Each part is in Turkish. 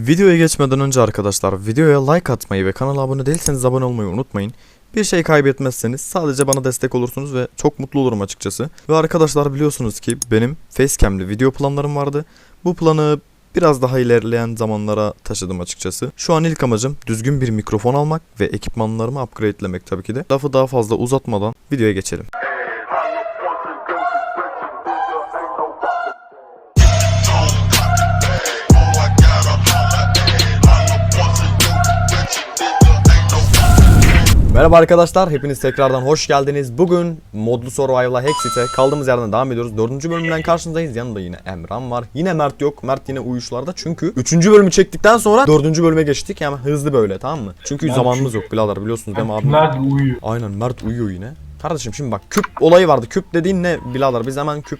Videoya geçmeden önce arkadaşlar videoya like atmayı ve kanala abone değilseniz abone olmayı unutmayın. Bir şey kaybetmezseniz sadece bana destek olursunuz ve çok mutlu olurum açıkçası. Ve arkadaşlar biliyorsunuz ki benim facecam'li video planlarım vardı. Bu planı biraz daha ilerleyen zamanlara taşıdım açıkçası. Şu an ilk amacım düzgün bir mikrofon almak ve ekipmanlarımı upgrade'lemek tabii ki de. Lafı daha fazla uzatmadan videoya geçelim. Merhaba arkadaşlar, hepiniz tekrardan hoş geldiniz. Bugün modlu Survival'a Hexit'e kaldığımız yerden devam ediyoruz. Dördüncü bölümden karşınızdayız. Yanında yine Emran var. Yine Mert yok. Mert yine uyuşlarda. Çünkü üçüncü bölümü çektikten sonra dördüncü bölüme geçtik. Hemen hızlı böyle tamam mı? Çünkü Mert zamanımız çünkü- yok birader biliyorsunuz değil mi abi? Nerede uyuyor? Aynen Mert uyuyor yine. Kardeşim şimdi bak küp olayı vardı. Küp dediğin ne birader? Biz hemen küp...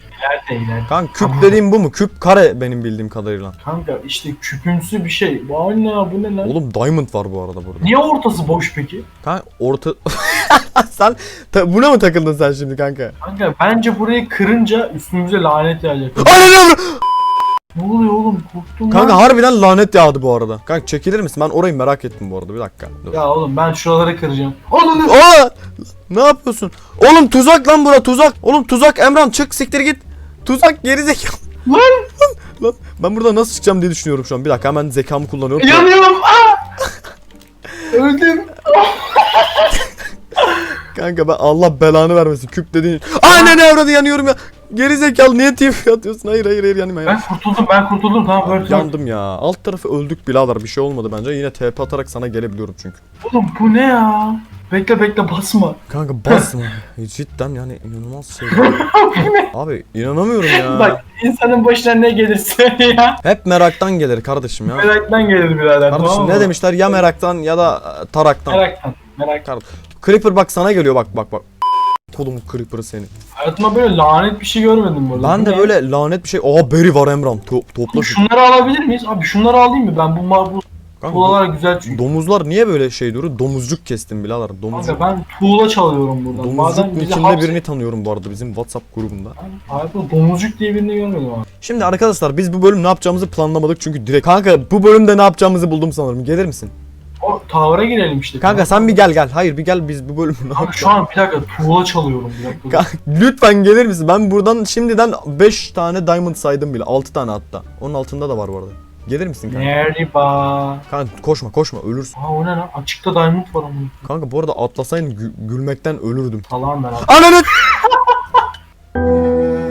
Nerede ileride? Kanka küp Tamam. dediğim bu mu? Küp kare benim bildiğim kadarıyla. Kanka işte küpümsü bir şey. Valla bu ne lan? Oğlum diamond var bu arada burada. Niye ortası boş peki? Kanka orta... sen ta- buna mı takıldın sen şimdi kanka? Kanka bence burayı kırınca üstümüze lanet yağacak. Aynen öyle. Ne oluyor oğlum? Korktum Kanka lan. harbiden lanet yağdı bu arada. Kanka çekilir misin? Ben orayı merak ettim bu arada. Bir dakika. Dur. Ya oğlum ben şuraları kıracağım. Ananı Aa! Ne yapıyorsun? Oğlum tuzak lan bura tuzak. Oğlum tuzak Emran çık siktir git. Tuzak gerizekalı. Lan! Lan ben burada nasıl çıkacağım diye düşünüyorum şu an. Bir dakika hemen zekamı kullanıyorum. Yanıyorum. Aa! Öldüm. Kanka ben Allah belanı vermesin. Küp dediğin. Aynen Emran yanıyorum ya. Gerizekalı niye TP atıyorsun? Hayır hayır hayır yanıma ya. Ben kurtuldum ben kurtuldum tamam öldüm. Yandım ya. Alt tarafı öldük birader. Bir şey olmadı bence. Yine TP atarak sana gelebiliyorum çünkü. Oğlum bu ne ya? Bekle bekle basma. Kanka basma. Cidden yani inanılmaz şey. Abi inanamıyorum ya. Bak insanın başına ne gelirse ya. Hep meraktan gelir kardeşim ya. Meraktan gelir birader Kardeşim tamam ne mı? demişler ya meraktan ya da e, taraktan. Meraktan. Merak. Creeper bak sana geliyor bak bak bak. Kolum Creeper'ı seni. Hayatımda böyle lanet bir şey görmedim burada. Ben Bu de ne? böyle lanet bir şey. Aa berry var Emran. To topla şu. Şunları alabilir miyiz? Abi şunları alayım mı? Ben bu mar bu Kanka, tuğlalar güzel çünkü. domuzlar niye böyle şey duruyor? Domuzcuk kestim birader. Domuzcuk. Kanka ben tuğla çalıyorum buradan. Domuzcuk Bazen bizi nickinde birini tanıyorum bu arada bizim WhatsApp grubunda. Hayatımda domuzcuk diye birini görmedim abi. Şimdi arkadaşlar biz bu bölüm ne yapacağımızı planlamadık çünkü direkt kanka bu bölümde ne yapacağımızı buldum sanırım. Gelir misin? O tavara girelim işte. Kanka sen bir gel gel. Hayır bir gel biz bu bölümü Abi şu an bir dakika tuğla çalıyorum bir dakika. Kanka, lütfen gelir misin? Ben buradan şimdiden 5 tane diamond saydım bile. 6 tane hatta. Onun altında da var bu arada. Gelir misin kanka? Merhaba. Kanka koşma koşma ölürsün. Aa o ne lan? Açıkta diamond var ama. Kanka bu arada atlasaydın gü- gülmekten ölürdüm. Salam ben abi. Ananı!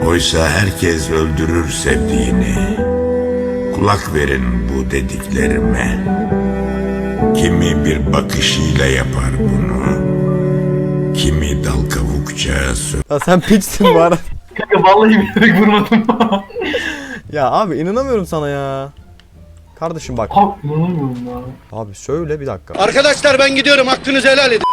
Oysa herkes öldürür sevdiğini. Kulak verin bu dediklerime. Kimi bir bakışıyla yapar bunu. Kimi dal kavukça sö- Ya sen piçsin bu arada. Kanka vallahi bilerek vurmadım. ya abi inanamıyorum sana ya. Kardeşim bak. Abi inanamıyorum ya. Abi söyle bir dakika. Arkadaşlar ben gidiyorum hakkınızı helal edin.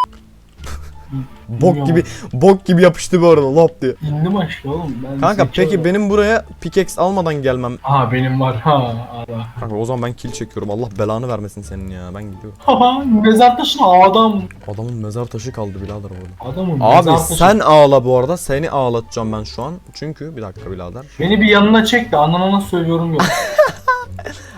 Bok gibi bok gibi yapıştı bu arada lop diye. İndim aşağı oğlum. Ben Kanka peki oldum. benim buraya pickaxe almadan gelmem. Ha benim var ha ara. Kanka o zaman ben kill çekiyorum. Allah belanı vermesin senin ya. Ben gidiyorum. Haha mezar taşına adam. Adamın mezar taşı kaldı birader orada. Adamın Abi mezar taşı. sen ağla bu arada. Seni ağlatacağım ben şu an. Çünkü bir dakika birader. Beni bir yanına çek de anana nasıl söylüyorum yok.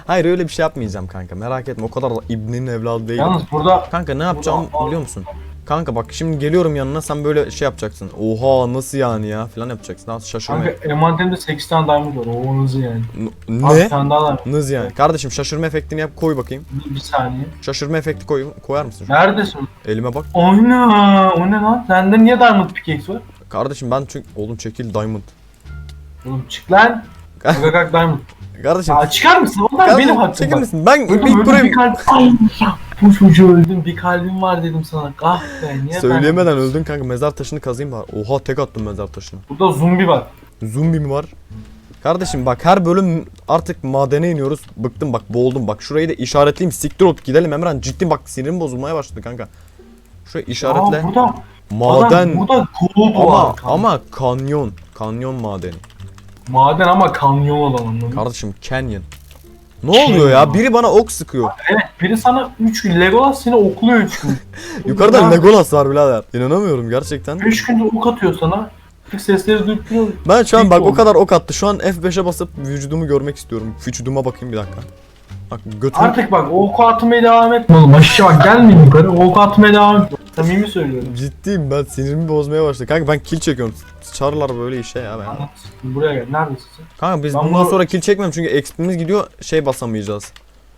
Hayır öyle bir şey yapmayacağım kanka. Merak etme. O kadar da ibnenin evladı değilim. Yalnız burada Kanka ne yapacağım Burada- biliyor musun? Kanka bak şimdi geliyorum yanına sen böyle şey yapacaksın. Oha nasıl yani ya falan yapacaksın. Nasıl şaşırma. kanka envanterimde 8 tane diamond var. O hızlı yani. N- Abi ne? Tane daha diamond. Nız yani. Kardeşim şaşırma efektini yap koy bakayım. Bir, bir saniye. Şaşırma efekti koy, koyar mısın? şuraya? Neredesin? Elime bak. Oyna. O ne lan? Sende niye diamond pickaxe var? Kardeşim ben çünkü oğlum çekil diamond. Oğlum çık lan. Kalk diamond. Kardeşim. Ya çıkar mısın? Onlar kardeşim, benim hakkım çekil bak. misin? Ben Öldüm, ilk öldüm, bir kalp. Ay ya. Bu çocuğu öldüm. Bir kalbim var dedim sana. Ah be. Niye söyleyemeden ben- öldün kanka. Mezar taşını kazayım bari. Oha tek attım mezar taşına. Burada zombi var. Zombi mi var? Kardeşim bak her bölüm artık madene iniyoruz. Bıktım bak boğuldum bak. Şurayı da işaretleyeyim. Siktir ot gidelim Emran. Ciddi bak sinirim bozulmaya başladı kanka. Şurayı işaretle. Aa, burada. Maden. Adam, burada gold ama var. Kan- ama kanyon. Kanyon madeni. Maden ama kanyon olan anladın? Kardeşim canyon. Ne oluyor ya? Biri bana ok sıkıyor. Evet biri sana 3 gün Legolas seni okluyor 3 gün. Yukarıda Ya, Legolas var birader. İnanamıyorum gerçekten. 3 gündür ok atıyor sana. Sesleri duyup duruyor. Ben şu an bak o kadar ok attı. Şu an F5'e basıp vücudumu görmek istiyorum. Vücuduma bakayım bir dakika. Bak götün Artık bak oku atmaya devam etme oğlum. Aşağı bak gelmeyin yukarı. Oku atmaya devam et. Samimi söylüyorum. ciddiyim ben sinirimi bozmaya başladı. Kanka ben kill çekiyorum. Çarlar böyle işe ya ben. Anlat. Buraya gel. Neredesin sen? Kanka biz Ben bundan bunu- sonra kill çekmem çünkü XP'miz gidiyor şey basamayacağız.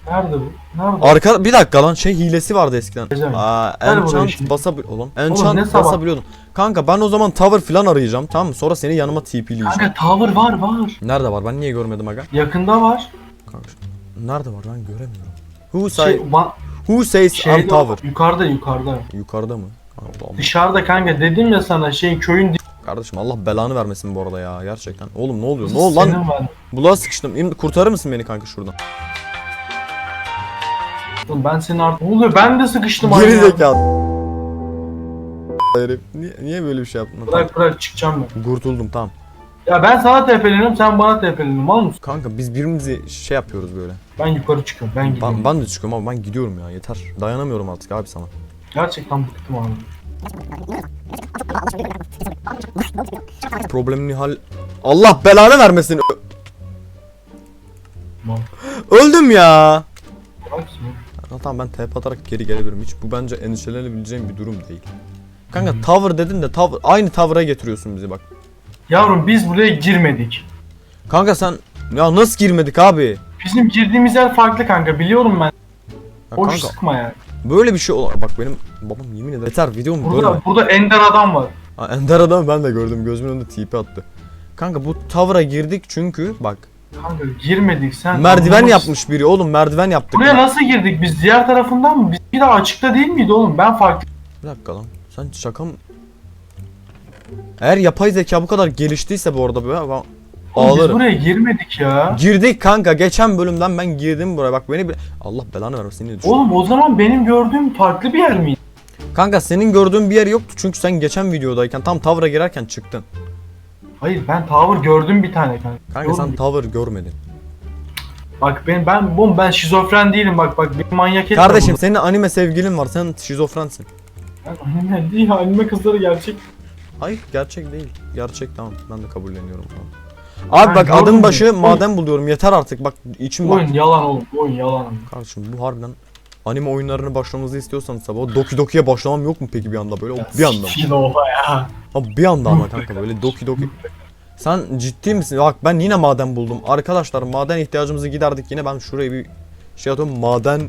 Nerede bu? Nerede? Arka bir dakika lan şey hilesi vardı eskiden. Güzel. Aa enchant basabil oğlum. Enchant basabiliyordum. Kanka ben o zaman tower falan arayacağım tamam mı? Sonra seni yanıma TP'leyeceğim. Kanka tower var var. Nerede var? Ben niye görmedim aga? Yakında var. Kanka nerede var? Ben göremiyorum. Who say Şey, Who says I'm şeyde tower? yukarıda yukarıda. Yukarıda mı? Allah'ım. Dışarıda kanka dedim ya sana şey köyün di- Kardeşim Allah belanı vermesin bu arada ya gerçekten. Oğlum ne oluyor? Ne oldu lan? Senin var. Buluğa sıkıştım. İm- Kurtarır mısın beni kanka şuradan? Oğlum ben senin artık... Ne oluyor? Ben de sıkıştım Geri aynı anda. zekalı. Herif, Niye, niye böyle bir şey yaptın? Bırak bırak çıkacağım ben. Kurtuldum tamam. Ya ben sana tepeleniyorum sen bana tepeleniyorsun mal mısın? Kanka biz birbirimizi şey yapıyoruz böyle. Ben yukarı çıkıyorum ben gidiyorum. Ben, ben de çıkıyorum ama ben gidiyorum ya yeter. Dayanamıyorum artık abi sana. Gerçekten bıktım abi. Problemini hal... Allah belanı vermesin. Mal. Öldüm ya. Bırak şimdi. Ya tamam ben TP atarak geri gelebilirim. Hiç bu bence endişelenebileceğim bir durum değil. Kanka tower dedin de tower, aynı tower'a getiriyorsun bizi bak. Yavrum biz buraya girmedik. Kanka sen ya nasıl girmedik abi? Bizim girdiğimiz yer farklı kanka biliyorum ben. Ya Boş kanka sıkma ya. böyle bir şey ol. Bak benim babam yemin eder. Yeter videomu. Burada, burada ender adam var. Ha, Ender adamı ben de gördüm. Gözümün önünde TP attı. Kanka bu tower'a girdik çünkü bak Kanka girmedik sen. merdiven anlamışsın. yapmış biri oğlum merdiven yaptık. Buraya nasıl girdik biz? Diğer tarafından mı? Biz bir daha açıkta değil miydi oğlum? Ben farklı. Bir dakika lan. Sen şaka mı? Eğer yapay zeka bu kadar geliştiyse bu arada böyle ben Oğlum biz ağlarım. buraya girmedik ya. Girdik kanka geçen bölümden ben girdim buraya bak beni bir... Allah belanı vermesin ne düşün. Oğlum o zaman benim gördüğüm farklı bir yer miydi? Kanka senin gördüğün bir yer yoktu çünkü sen geçen videodayken tam tower'a girerken çıktın. Hayır ben tower gördüm bir tane kanka. Kanka sen tower görmedin. Bak ben ben bom ben şizofren değilim bak bak bir manyak etme Kardeşim bunu. senin anime sevgilin var sen şizofrensin. Ben anime değil anime kızları gerçek. Hayır gerçek değil. Gerçek tamam ben de kabulleniyorum tamam. Abi bak gördüm adım ya. başı Oyun- maden buluyorum yeter artık bak içim bak. Oyun yalan oğlum oyun yalan. Kardeşim bu harbiden anime oyunlarını başlamamızı istiyorsanız tabi o Doki Doki'ye başlamam yok mu peki bir anda böyle? O bir anda mı? Siktir oha ya. Abi bir anda ama kanka böyle Doki Doki. Sen ciddi misin? Bak ben yine maden buldum. Arkadaşlar maden ihtiyacımızı giderdik yine ben şuraya bir şey atıyorum maden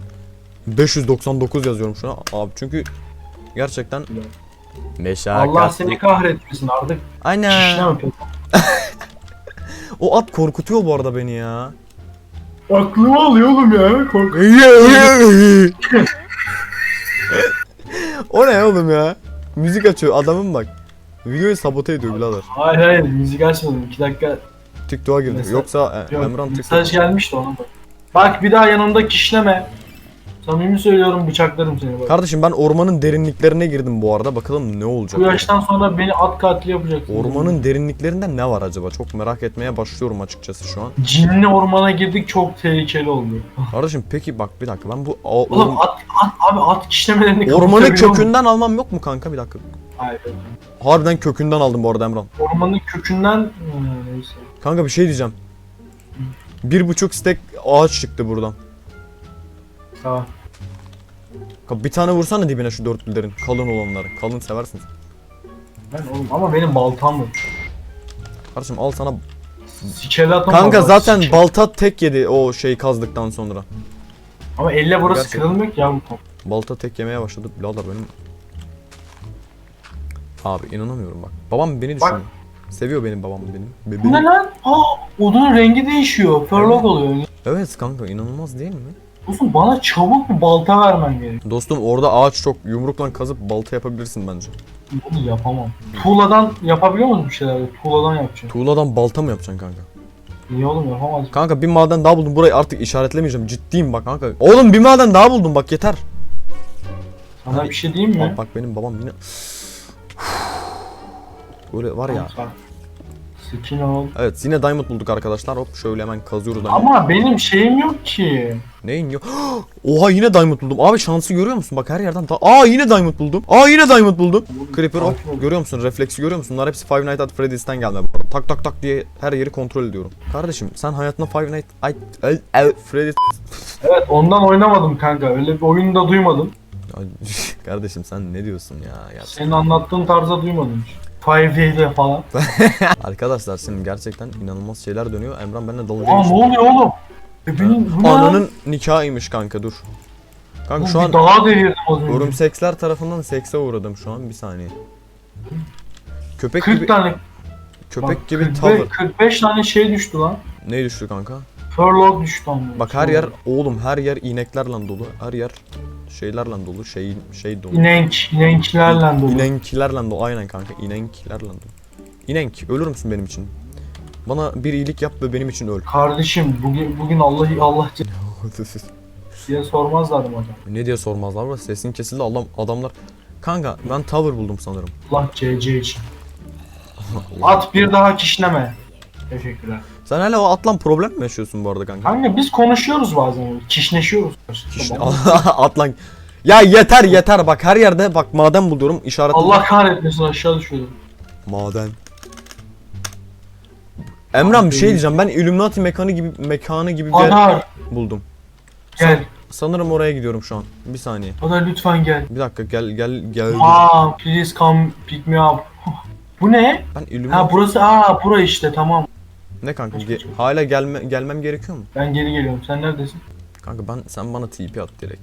599 yazıyorum şuna abi çünkü gerçekten meşakkatli. Allah seni kahretmesin artık. Pek. O at korkutuyor bu arada beni ya. Aklımı alıyor oğlum ya. Kork. o ne oğlum ya? Müzik açıyor adamın bak. Videoyu sabote ediyor birader. Hayır hayır müzik açmadım 2 dakika. TikTok'a girdi. Mesaj- Yoksa e, Yok, Emran mesaj TikTok. gelmişti ona bak. Bak bir daha yanımda kişleme. Samimi söylüyorum bıçaklarım seni bak. Kardeşim ben ormanın derinliklerine girdim bu arada. Bakalım ne olacak. Bu yaştan sonra beni at katli yapacaksın. Ormanın derinliklerinde ne var acaba? Çok merak etmeye başlıyorum açıkçası şu an. Cinli ormana girdik çok tehlikeli oldu. Kardeşim peki bak bir dakika ben bu a- Oğlum at, at abi at kapatabiliyor musun? kökünden almam yok mu kanka bir dakika? Hayır. Harbiden kökünden aldım bu arada Emran. Ormanın kökünden Hmm, neyse. Kanka bir şey diyeceğim. Bir buçuk stek ağaç çıktı buradan. Tamam. Bir tane vursana dibine şu dörtlülerin. Kalın olanları. Kalın seversin. Ben oğlum ama benim baltam yok. Kardeşim al sana. Sikelatom Kanka var, zaten sike- balta tek yedi o şey kazdıktan sonra. Ama elle burası Gerçekten. kırılmıyor ki ya bu top. Balta tek yemeye başladı. Birader benim... Abi inanamıyorum bak. Babam beni Bak. düşünüyor. Seviyor benim babam benim. Be- Bu ne lan? Aa odunun rengi değişiyor. Furlock oluyor. Evet kanka inanılmaz değil mi? Dostum bana çabuk bir balta vermen gerek. Dostum orada ağaç çok yumrukla kazıp balta yapabilirsin bence. Bunu yapamam. Tuğladan yapabiliyor musun bir şeyler? Tuğladan yapacağım. Tuğladan balta mı yapacaksın kanka? Niye oğlum yapamaz? Kanka bir maden daha buldum burayı artık işaretlemeyeceğim ciddiyim bak kanka. Oğlum bir maden daha buldum bak yeter. Sana bir şey diyeyim mi? Bak, bak benim babam yine... Böyle var ya. Sa- Skin ol. Evet yine diamond bulduk arkadaşlar. Hop şöyle hemen kazıyoruz diamond. Ama benim şeyim yok ki. Neyin yok? Oha yine diamond buldum. Abi şansı görüyor musun? Bak her yerden. Aa yine diamond buldum. Aa yine diamond buldum. Creeper hop. Görüyor musun? Refleksi görüyor musun? Bunlar hepsi Five Nights at Freddy's'ten gelme bu arada. Tak tak tak diye her yeri kontrol ediyorum. Kardeşim sen hayatında Five Nights at Freddy's Evet ondan oynamadım kanka. Öyle bir oyunu da duymadım. Kardeşim sen ne diyorsun ya? ya. Senin anlattığın tarzda duymadım hiç. Five Day'de falan. Arkadaşlar şimdi gerçekten inanılmaz şeyler dönüyor. Emran benimle dalga Aa ne oluyor oğlum? E benim bu ne? Ananın nikahıymış kanka dur. Kanka Oğlum şu bir an dağa devirdim az önce. örümsekler tarafından sekse uğradım şu an bir saniye. Köpek 40 gibi tane köpek bak, gibi 45, tavır. 45 tane şey düştü lan. Ne düştü kanka? Furlog düştü ama. Bak her yer oğlum her yer ineklerle dolu. Her yer şeylerle dolu. Şey şey dolu. İnenk, inenkilerle dolu. İnenkilerle dolu. Aynen kanka. İnenkilerle dolu. İnenk ölür müsün benim için? Bana bir iyilik yap ve benim için öl. Kardeşim bugün bugün Allah Allah diye sormazlar mı adam? ne diye sormazlar mı? Sesin kesildi Allah adamlar. Kanka ben tower buldum sanırım. Allah CC için. At bir daha kişneme. Teşekkürler. Sen hala o atlan problem mi yaşıyorsun bu arada kanka? Kanka biz konuşuyoruz bazen. Kişneşiyoruz. İşte Tamam. atlan. Ya yeter yeter bak her yerde bak maden buluyorum işaret. Allah kahretmesin aşağı düşüyordum. Maden. Emran bir şey diyeceğim. Ben Illuminati mekanı gibi mekanı gibi bir yer Adar buldum. gel. Sanırım oraya gidiyorum şu an. Bir saniye. Adar lütfen gel. Bir dakika gel gel gel. Aa please come pick me up. Bu ne? Ben Ha Illuminati burası aa bura işte tamam. Ne kanka ge- hala gelme gelmem gerekiyor mu? Ben geri geliyorum. Sen neredesin? Kanka ben sen bana TP at direkt.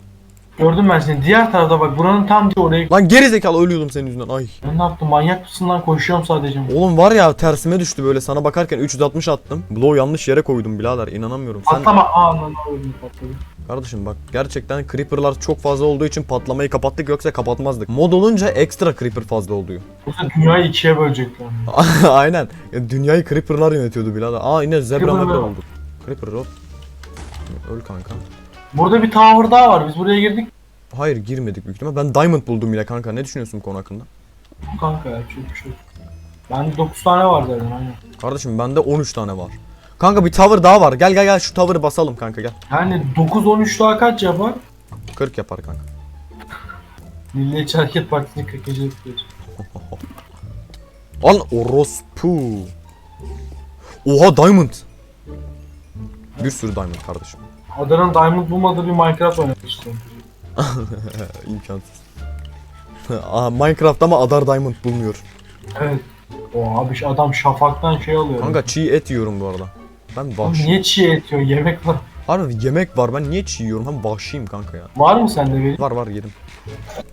Gördüm ben seni. Diğer tarafta bak buranın tam diye oraya. Lan geri zekalı ölüyordum senin yüzünden. Ay. Ben ne yaptım? Manyak mısın lan? Koşuyorum sadece. Oğlum var ya tersime düştü böyle sana bakarken 360 attım. Blow yanlış yere koydum birader inanamıyorum. Sen Patlama. Aa lan patladı. kardeşim bak gerçekten creeper'lar çok fazla olduğu için patlamayı kapattık yoksa kapatmazdık. Mod olunca ekstra creeper fazla oluyor. Yoksa dünyayı ikiye bölecekler. Aynen. Ya, dünyayı creeper'lar yönetiyordu birader. Aa yine zebra mebra oldu. Creeper hop. Öl kanka. Burada bir tower daha var. Biz buraya girdik. Hayır girmedik büyük ihtimal. Ben diamond buldum yine kanka. Ne düşünüyorsun bu konu hakkında? Kanka ya çok yok. Bende 9 tane var zaten aynen. Kardeşim bende 13 tane var. Kanka bir tower daha var. Gel gel gel şu tower'ı basalım kanka gel. Yani 9 13 daha kaç yapar? 40 yapar kanka. Milliyetçi Hareket Partisi'ni 40. yapıyoruz. Al orospu. Oha diamond. Bir sürü diamond kardeşim. Adanın Diamond bulmadığı bir Minecraft istiyorum. İmkansız. Aa, Minecraft ama Adar Diamond bulmuyor. Evet. O abi şu adam şafaktan şey alıyor. Kanka çiğ et yiyorum bu arada. Ben Oğlum vahşi. niye çiğ et yiyor? Yemek var. Harbi yemek var ben niye çiğ yiyorum? Ben vahşiyim kanka ya. Var mı sende bir? Var var yedim.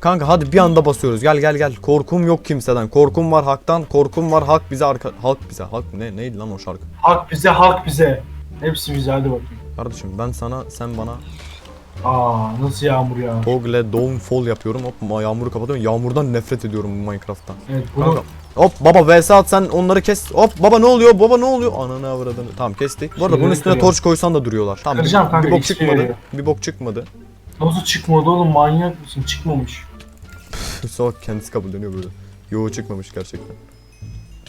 Kanka hadi bir anda basıyoruz. Gel gel gel. Korkum yok kimseden. Korkum var haktan. Korkum var hak bize arka. Halk bize. Halk ne neydi lan o şarkı? Halk bize, halk bize. Hepsi bize hadi bakayım. Kardeşim ben sana sen bana Aa nasıl yağmur ya? Togle Downfall yapıyorum. Hop yağmuru kapatıyorum. Yağmurdan nefret ediyorum bu Minecraft'tan. Evet bunu Kanka. Hop baba vs at sen onları kes. Hop baba ne oluyor? Baba ne oluyor? Ananı avradını. Tamam kestik. Bu arada bunun üstüne torç koysan da duruyorlar. Tamam. Bir, Kıracağım kanka, bir bok XP çıkmadı. veriyor. Bir bok çıkmadı. nasıl çıkmadı oğlum manyak mısın? Çıkmamış. Sonra kendisi kabulleniyor böyle. Yo çıkmamış gerçekten.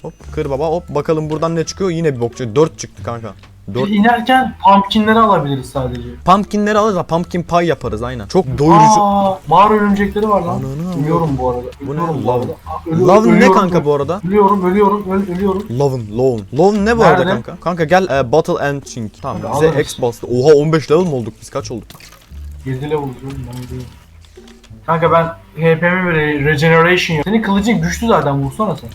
Hop kır baba hop bakalım buradan ne çıkıyor yine bir bokçu 4 çıktı kanka. 4 Biz inerken pumpkinleri alabiliriz sadece. pumpkinleri alırız da pumpkin pie yaparız aynen. Çok doyurucu. Aa, mağara örümcekleri var lan. Ananı Ölüyorum bu arada. Bu ne? Ölüyorum bu Love. arada. Love ne kanka bu arada? Ölüyorum, ölüyorum, öl- ölüyorum. Love'ın, Love'ın. Love'ın ne bu arada Nerede? kanka? Kanka gel e, Battle and Chink. Tamam Hadi bize alırız. X bastı. Oha 15 level mi olduk biz kaç olduk? 7 level oğlum ben ölüyorum. Kanka ben HP'mi böyle regeneration yap. Senin kılıcın güçlü zaten vursana sen.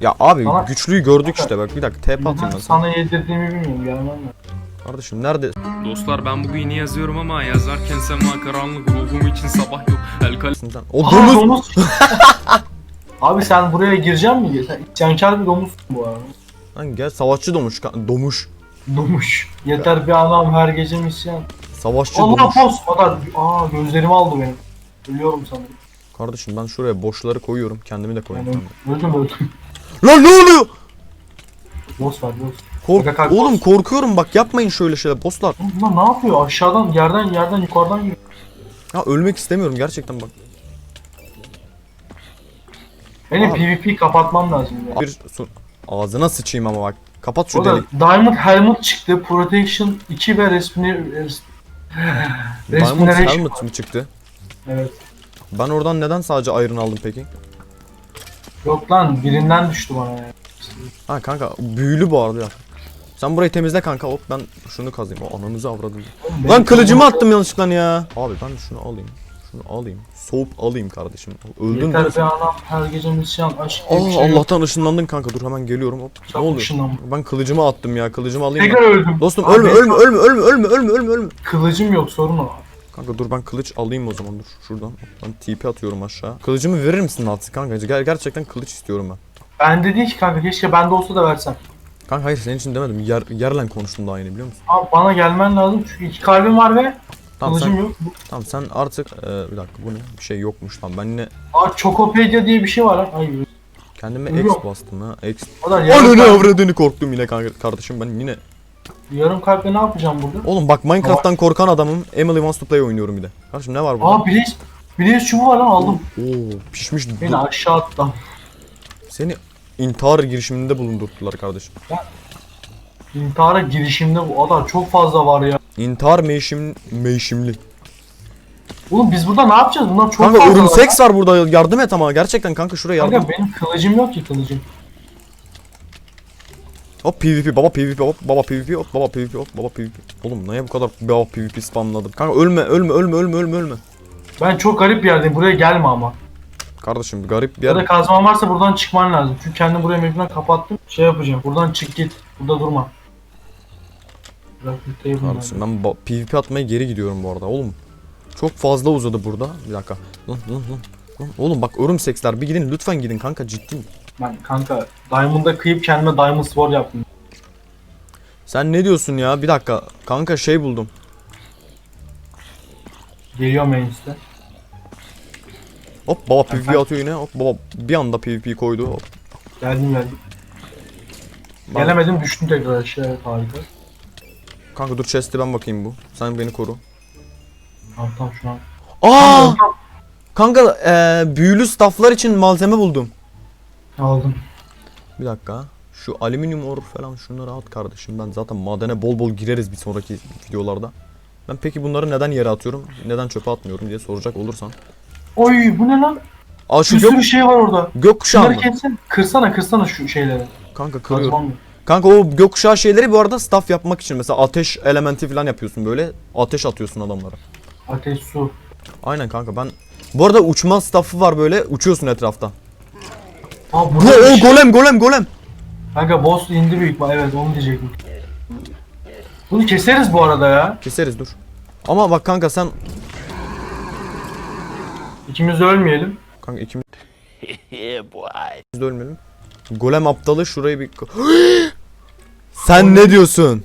Ya abi Sana- güçlüyü gördük işte bak bir dakika TP atayım ben sana. sana yedirdiğimi bilmiyorum gelmem ben. Kardeşim nerede? Dostlar ben bugün yeni yazıyorum ama yazarken sema karanlık ruhum için sabah yok. El kalem Sen? O Aa, domuz. domuz. Abi sen buraya gireceksin mi? Sen isyankar bir domuzsun bu arada. Lan gel savaşçı domuş. ka- Domuş. Domuş. Yeter bir adam her gece misyan. Savaşçı Allah domuş. boss. Adam. Aa gözlerimi aldı benim. Ölüyorum sanırım. Kardeşim ben şuraya boşları koyuyorum. Kendimi de koyayım. öldüm. Öldüm öldüm. Lan ne oluyor? Boss var boss. Kork Kanka kalk, Oğlum boss. korkuyorum bak yapmayın şöyle şeyler bosslar. Lan ne yapıyor? Aşağıdan yerden yerden yukarıdan giriyor. Ya ölmek istemiyorum gerçekten bak. Benim. PvP kapatmam lazım ya. Bir su- Ağzına sıçayım ama bak. Kapat şu O da delik. Diamond Helmet çıktı. Protection 2 ve Respine... res- Diamond Respiration. Helmet mi çıktı? Evet. Ben oradan neden sadece Iron aldım peki? Yok lan birinden düştü bana ya. Ha kanka büyülü bu arada ya. Sen burayı temizle kanka hop ben şunu kazayım. O ananızı avradım. Oğlum, Lan kılıcımı kılıcım- attım yanlışlıkla ya. Abi ben şunu alayım. Şunu alayım. Soğuk alayım kardeşim. Öldün mi Yeter be anam her gece misyan aşk Aa, şey. Allah'tan ışınlandın kanka dur hemen geliyorum hop. Ne oluyor? ışınlan. Ben kılıcımı attım ya kılıcımı alayım. Tekrar öldüm. Dostum Abi, ölme benim ölme ölme ölme ölme ölme ölme ölme. Kılıcım yok sorun o. Kanka dur ben kılıç alayım o zaman dur şuradan. Ben TP atıyorum aşağı. Kılıcımı verir misin Natsi kanka? Ger gerçekten kılıç istiyorum ben. Bende değil ki kanka keşke bende olsa da versem. Kanka hayır senin için demedim. Yer, yerle konuştum daha yeni biliyor musun? Abi bana gelmen lazım çünkü iki kalbim var ve Tamam kılıcım sen, yok. tamam sen artık e, bir dakika bu ne? Bir şey yokmuş tamam ben yine Aa Chocopedia diye bir şey var lan. Ay kendime. X bastım ha. X. o da yarım, Ananı kalp, avradını korktum yine kanka kardeşim ben yine. Yarım kalple ne yapacağım burada? Oğlum bak Minecraft'tan korkan adamım. Emily Wants to Play oynuyorum bir de. Kardeşim ne var burada? Aa Blaze, Blaze çubuğu var lan aldım. Oo pişmiş. Beni du- aşağı attı. Seni intihar girişiminde bulundurdular kardeşim. İntihara girişimde bu adam çok fazla var ya. İntihar meyşim meyşimli. Oğlum biz burada ne yapacağız? Bunlar çok Kanka fazla var. seks var burada yardım et ama gerçekten kanka şuraya yardım. Kanka benim kılıcım yok ki kılıcım. Hop PvP baba PvP hop baba PvP hop baba PvP hop baba PvP. Oğlum neye bu kadar baba PvP spamladım? Kanka ölme ölme ölme ölme ölme ölme. Ben çok garip bir yerdeyim. Buraya gelme ama. Kardeşim garip bir Ya da yer. kazman varsa buradan çıkman lazım. Çünkü kendim buraya mecburen kapattım. Şey yapacağım. Buradan çık git. Burada durma. Kardeşim ben PvP atmaya geri gidiyorum bu arada oğlum. Çok fazla uzadı burada. Bir dakika. Lan lan lan. Lan oğlum bak örüm seksler bir gidin lütfen gidin kanka ciddi. Ben kanka Diamond'a kıyıp kendime Diamond Sword yaptım. Sen ne diyorsun ya? Bir dakika. Kanka şey buldum. Geliyor mains'te. Hop baba PvP atıyor yine. Hop baba bir anda PvP koydu. Hop. Geldim geldim. Ben- Gelemedim düştüm tekrar aşağı. Evet harika. Kanka dur chest'e ben bakayım bu. Sen beni koru. Tamam tamam şu an. Aa! Kanka eee büyülü stafflar için malzeme buldum. Aldım. Bir dakika. Şu alüminyum or falan şunları at kardeşim. Ben zaten madene bol bol gireriz bir sonraki videolarda. Ben peki bunları neden yere atıyorum? Neden çöpe atmıyorum diye soracak olursan. Oy bu ne lan? Aa şu Bir gök, sürü şey var orada. gökkuşağı mı? kessin. Kırsana kırsana şu şeyleri. Kanka kırıyorum. Kazmam. Kanka o gökkuşağı şeyleri bu arada staff yapmak için mesela ateş elementi falan yapıyorsun böyle. Ateş atıyorsun adamlara. Ateş su. Aynen kanka ben bu arada uçma staffı var böyle uçuyorsun etrafta. Aa Bu burada bir o şey- golem golem golem. Kanka boss indi büyük. Evet onu diyecektim. Bunu keseriz bu arada ya. Keseriz dur. Ama bak kanka sen İkimiz de ölmeyelim. kanka ikimiz de ölmeyelim. Golem aptalı şurayı bir Sen ne diyorsun?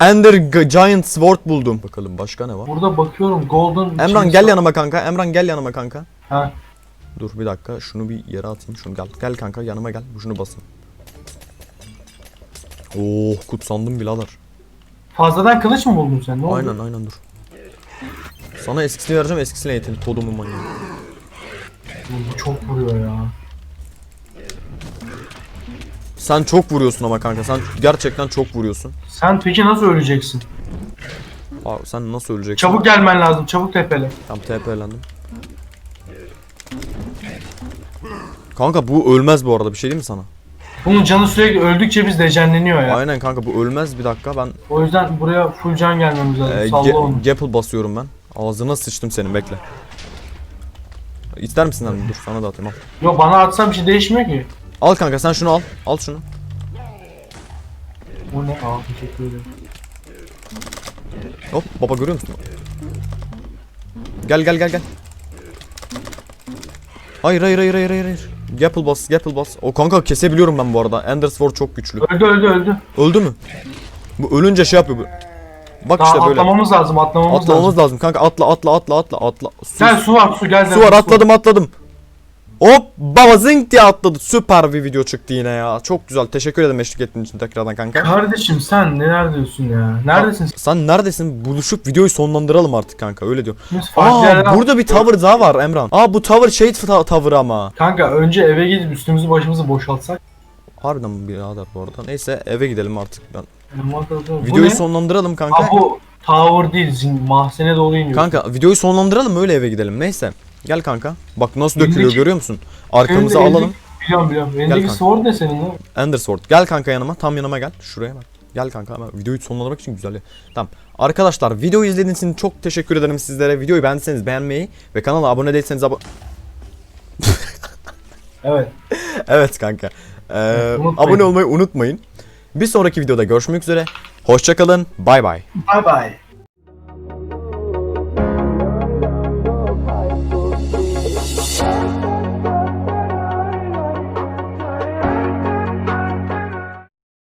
Ender G- Giant Sword buldum. Bakalım başka ne var? Burada bakıyorum golden... Emran gel yanıma kanka. Emran gel yanıma kanka. Ha. Dur bir dakika şunu bir yere atayım. Şunu gel. Gel kanka yanıma gel. Şunu basın. Oh kutsandım birader. Fazladan kılıç mı buldun sen? Ne oldu? Aynen aynen dur. Sana eskisini vereceğim eskisini eğitim. Kodumun manyağı. Bu çok vuruyor ya. Sen çok vuruyorsun ama kanka. Sen gerçekten çok vuruyorsun. Sen peki nasıl öleceksin? Abi sen nasıl öleceksin? Çabuk gelmen lazım. Çabuk tepele. Tam TP'lendim. Kanka bu ölmez bu arada bir şey değil mi sana? Bunun canı sürekli öldükçe biz dejenleniyor ya. Aynen kanka bu ölmez bir dakika ben O yüzden buraya full can gelmemiz lazım. e, Salla onu. Gapple basıyorum ben. Ağzına sıçtım senin bekle. İster misin lan? Dur sana da atayım al. Yok bana atsa bir şey değişmiyor ki. Al kanka sen şunu al. Al şunu. O ne? Aa teşekkür ederim. Hop baba görüyor musun? Gel gel gel gel. Hayır hayır hayır hayır hayır. Gapple bas, Gapple bas. O kanka kesebiliyorum ben bu arada. Ender Sword çok güçlü. Öldü öldü öldü. Öldü mü? Bu ölünce şey yapıyor bu. Bak Daha işte böyle. atlamamız lazım atlamamız, Atlamamız lazım. lazım. kanka atla atla atla atla atla. Su, Gel su var su gel. su var atladım atladım. Hop baba zınk diye atladı. Süper bir video çıktı yine ya. Çok güzel. Teşekkür ederim eşlik ettiğin için tekrardan kanka. Kardeşim sen neler diyorsun ya? Neredesin sen? Sen neredesin? Buluşup videoyu sonlandıralım artık kanka. Öyle diyor. Biz farklı yerden- Aa burada bir tower daha var Emran. Aa bu tower shade ta- tower ama. Kanka önce eve gidip üstümüzü başımızı boşaltsak. Harbiden birader bu arada. Neyse eve gidelim artık. Ben videoyu ne? sonlandıralım kanka. Aa, bu tower değil, zin, mahzene doğru iniyor. Kanka videoyu sonlandıralım öyle eve gidelim. Neyse. Gel kanka. Bak nasıl dökülüyor Elindeki- görüyor musun? Senin Arkamızı de elindeki- alalım. Biliyorum biliyorum. Elindeki kanka. sword ne senin lan? Ender Sword. Gel kanka yanıma. Tam yanıma gel. Şuraya bak. Gel kanka hemen videoyu sonlandırmak için güzel. ya. Tamam. Arkadaşlar videoyu izlediğiniz için çok teşekkür ederim sizlere. Videoyu beğendiyseniz beğenmeyi ve kanala abone değilseniz abone... Evet. evet kanka. Ee, Unutmayın. abone olmayı unutmayın. Bir sonraki videoda görüşmek üzere. Hoşçakalın. Bay bay. Bye bye.